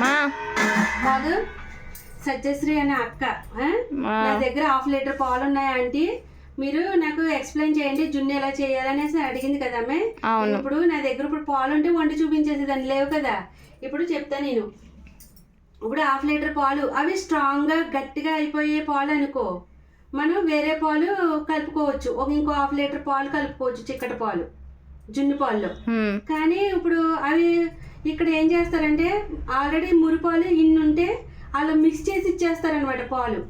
మా. బాబు సత్యశ్రీ అనే అక్క. నా దగ్గర హాఫ్ లీటర్ పాలు ఉన్నాయి ఆంటీ. మీరు నాకు ఎక్స్ప్లెయిన్ చేయండి జున్ను ఎలా చేయాలనేసి అడిగింది కదా అమ్మే. ఇప్పుడు నా దగ్గర ఇప్పుడు పాలు ఉంటే వండి చూపించేది దాన్ని లేవు కదా. ఇప్పుడు చెప్తా నేను. ఇప్పుడు హాఫ్ లీటర్ పాలు అవి స్ట్రాంగ్గా గట్టిగా అయిపోయే పాలు అనుకో. మనం వేరే పాలు కలుపుకోవచ్చు. ఒక ఇంకో హాఫ్ లీటర్ పాలు కలుపుకోవచ్చు చిక్కటి పాలు జున్ను పాల్లో. హ్మ్. కానీ ఇప్పుడు అవి ఇక్కడ ఏం చేస్తారంటే ఆల్రెడీ మురి పాలు ఇన్ని ఉంటే అలా మిక్స్ చేసి ఇచ్చేస్తారనమాట పాలు.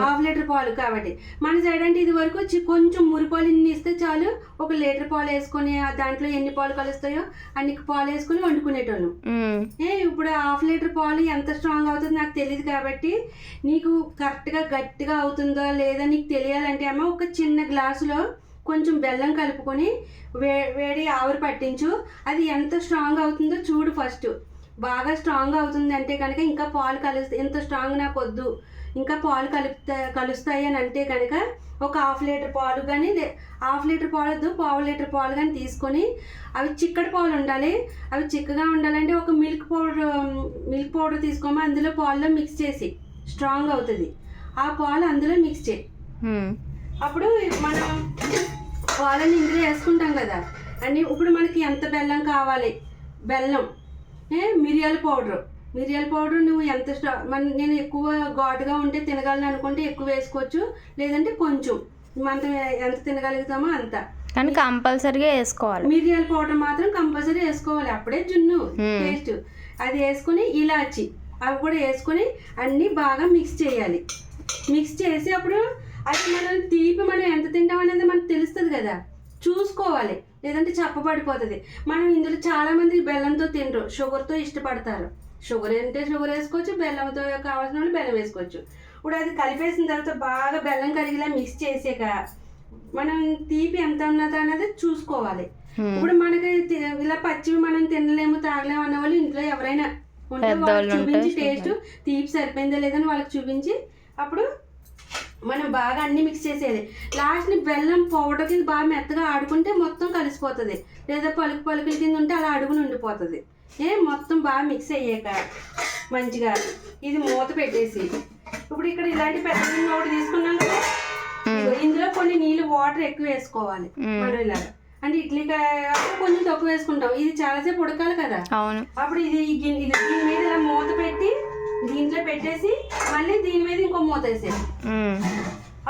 హాఫ్ లీటర్ పాలు కాబట్టి. మన సైడ్ అంటే ఇది వరకు కొంచెం మురి పాలు ఇన్ని ఇస్తే చాలు. ఒక లీటర్ పాలు వేసుకొని దాంట్లో ఎన్ని పాలు కలుస్తాయో అన్ని పాలు వేసుకొని వండుకునేటోళ్ళం. హ్మ్. ఏ ఇప్పుడు హాఫ్ లీటర్ పాలు ఎంత స్ట్రాంగ్ అవుతుందో నాకు తెలియదు కాబట్టి నీకు కరెక్ట్గా గట్టిగా అవుతుందో లేదా నీకు తెలియాలంటే అమ్మ ఒక చిన్న గ్లాసులో కొంచెం బెల్లం కలుపుకొని వే వేడి ఆవిరి పట్టించు. అది ఎంత స్ట్రాంగ్ అవుతుందో చూడు ఫస్ట్ బాగా స్ట్రాంగ్ అవుతుంది అంటే కనుక ఇంకా పాలు కలుస్తాయి ఎంత స్ట్రాంగ్ నాకు వద్దు ఇంకా పాలు కలుపుతా కలుస్తాయి అని అంటే కనుక ఒక హాఫ్ లీటర్ పాలు కానీ హాఫ్ లీటర్ పాలు వద్దు పావు లీటర్ పాలు కానీ తీసుకొని అవి చిక్కటి పాలు ఉండాలి. అవి చిక్కగా ఉండాలంటే ఒక మిల్క్ పౌడర్ మిల్క్ పౌడర్ తీసుకోమా అందులో పాలలో మిక్స్ చేసి. స్ట్రాంగ్ అవుతుంది. ఆ పాలు అందులో మిక్స్ చేయి. అప్పుడు మనం పాలని ఇందులో వేసుకుంటాం కదా. అని ఇప్పుడు మనకి ఎంత బెల్లం కావాలి? బెల్లం. ఏ మిరియాల పౌడర్. మిరియాల పౌడర్ నువ్వు ఎంత మన నేను ఎక్కువ ఘాటుగా ఉంటే తినగలను అనుకుంటే ఎక్కువ వేసుకోవచ్చు. లేదంటే కొంచెం. మనం ఎంత తినగలుగుతామో అంత. కానీ కంపల్సరీగా వేసుకోవాలి. మిరియాల పౌడర్ మాత్రం కంపల్సరీ వేసుకోవాలి. అప్పుడే జున్ను. టేస్ట్. అది వేసుకొని ఇలాచి. అవి కూడా వేసుకొని అన్నీ బాగా మిక్స్ చేయాలి. మిక్స్ చేసి అప్పుడు అది మనం తీపి మనం ఎంత తింటాం అనేది మనకు తెలుస్తుంది కదా. చూసుకోవాలి. లేదంటే చప్పబడిపోతుంది. మనం ఇందులో చాలా మంది బెల్లంతో తినరు. షుగర్తో ఇష్టపడతారు. షుగర్ అంటే షుగర్ వేసుకోవచ్చు బెల్లంతో కావాల్సిన వాళ్ళు బెల్లం వేసుకోవచ్చు. ఇప్పుడు అది కలిపేసిన తర్వాత బాగా బెల్లం కరిగేలా మిక్స్ చేసాక మనం తీపి ఎంత ఉన్నదా అనేది చూసుకోవాలి. ఇప్పుడు మనకి ఇలా పచ్చివి మనం తినలేము తాగలేము అన్న వాళ్ళు ఇంట్లో ఎవరైనా ఉంటే చూపించి టేస్ట్ తీపి సరిపోయిందా లేదని వాళ్ళకి చూపించి అప్పుడు మనం బాగా అన్ని మిక్స్ చేసేయాలి లాస్ట్ని బెల్లం పౌడర్ కింద బాగా మెత్తగా ఆడుకుంటే మొత్తం కలిసిపోతుంది. లేదా పలుకు పలుకుల కింద ఉంటే అలా అడుగుని ఉండిపోతుంది. ఏ మొత్తం బాగా మిక్స్ అయ్యాక మంచిగా ఇది మూత పెట్టేసి. ఇప్పుడు ఇక్కడ ఇలాంటి పెద్ద గిన్నె ఒకటి తీసుకున్నాం కదా. ఇందులో కొన్ని నీళ్ళు వాటర్ ఎక్కువ వేసుకోవాలి. మనం ఇలాగా అంటే ఇడ్లీ కొంచెం తక్కువ వేసుకుంటాం. ఇది చాలాసేపు ఉడకాలి కదా. అవును. అప్పుడు ఇది ఇది దీని మీద ఇలా మూత పెట్టి దీంట్లో పెట్టేసి మళ్ళీ దీని మీద ఇంకో మూత వేసేది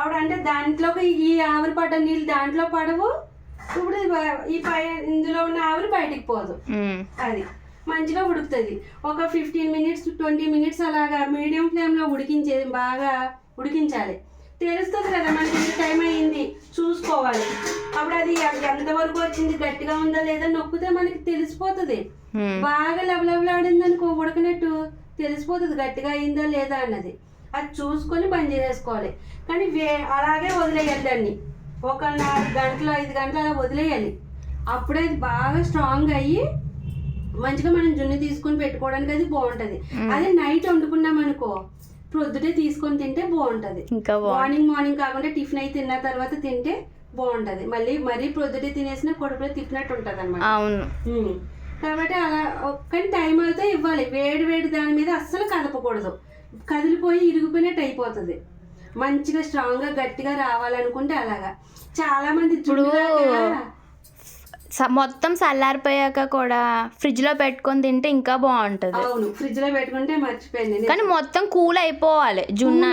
అప్పుడు అంటే దాంట్లోకి ఈ ఆవిరి పడ్డ నీళ్ళు దాంట్లో పడవు. ఇప్పుడు ఈ పై ఇందులో ఉన్న ఆవిరి బయటికి పోదు. అది మంచిగా ఉడుకుతుంది. ఒక ఫిఫ్టీన్ మినిట్స్ ట్వంటీ మినిట్స్ అలాగా మీడియం ఫ్లేమ్లో ఉడికించే బాగా ఉడికించాలి. తెలుస్తుంది కదా మనకి ఇంత టైం అయ్యింది చూసుకోవాలి. అప్పుడు అది ఎంతవరకు వచ్చింది గట్టిగా ఉందా లేదా నొక్కితే మనకి తెలిసిపోతుంది. బాగా లవలవలాడింది అనుకో ఉడకనట్టు తెలిసిపోతుంది గట్టిగా అయిందా లేదా అన్నది. అది చూసుకొని బంద్ చేసేసుకోవాలి కానీ వే అలాగే వదిలేయాలి దాన్ని. ఒక నాలుగు గంటలు ఐదు గంటలు అలా వదిలేయాలి. అప్పుడే అది బాగా స్ట్రాంగ్ అయ్యి మంచిగా మనం జున్ను తీసుకొని పెట్టుకోవడానికి అది బాగుంటది. అదే నైట్ వండుకున్నాం అనుకో ప్రొద్దుటే తీసుకొని తింటే బాగుంటది. మార్నింగ్ మార్నింగ్ కాకుండా టిఫిన్ అయి తిన్న తర్వాత తింటే బాగుంటది. మళ్ళీ మరీ ప్రొద్దుటే తినేసిన కడుపులో తిప్పినట్టు ఉంటది అనమాట అవును. కాబట్టి అలా ఒక్కని టైం అయితే ఇవ్వాలి. వేడి వేడి దాని మీద అస్సలు కదపకూడదు. కదిలిపోయి ఇరిగిపోయినట్టు అయిపోతుంది. మంచిగా స్ట్రాంగ్గా గట్టిగా రావాలనుకుంటే అలాగా. చాలా మంది ఇప్పుడు మొత్తం చల్లారిపోయాక కూడా ఫ్రిడ్జ్లో పెట్టుకొని తింటే ఇంకా బాగుంటది. అవును ఫ్రిడ్జ్లో పెట్టుకుంటే మర్చిపోయింది. కానీ మొత్తం కూల్ అయిపోవాలి జున్ను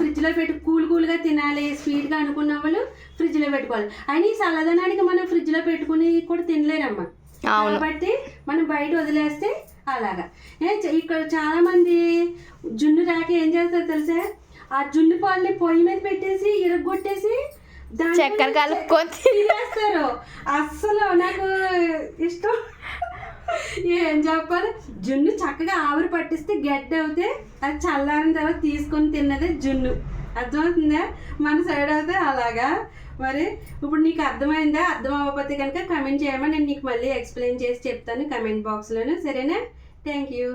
ఫ్రిడ్జ్లో పెట్టి కూల్ కూల్గా తినాలి స్వీట్గా అనుకున్న వాళ్ళు ఫ్రిడ్జ్లో పెట్టుకోవాలి. అయినా ఈ చల్లదనానికి మనం ఫ్రిడ్జ్లో పెట్టుకుని కూడా తినలేరమ్మా. కాబట్టి మనం బయట వదిలేస్తే అలాగా. ఏ ఇక్కడ చాలా మంది జున్ను రాక ఏం చేస్తారు తెలుసా? ఆ జున్ను పాలని పొయ్యి మీద పెట్టేసి ఇరగొట్టేసి చక్కెర కలుపుకొని తినేస్తారు. అస్సలు నాకు ఇష్టం. ఏం చెప్పాలి? జున్ను చక్కగా ఆవిరి పట్టిస్తే గడ్డ అవుతే అది చల్లారిన తర్వాత తీసుకొని తిన్నదే జున్ను. అర్థమవుతుందా? మన సైడ్ అయితే అలాగా. మరి ఇప్పుడు నీకు అర్థమైందా? అర్థం అవ్వకపోతే కనుక కమెంట్ చేయమని నేను నీకు మళ్ళీ ఎక్స్ప్లెయిన్ చేసి చెప్తాను కమెంట్ బాక్స్లోనే సరేనా? Thank you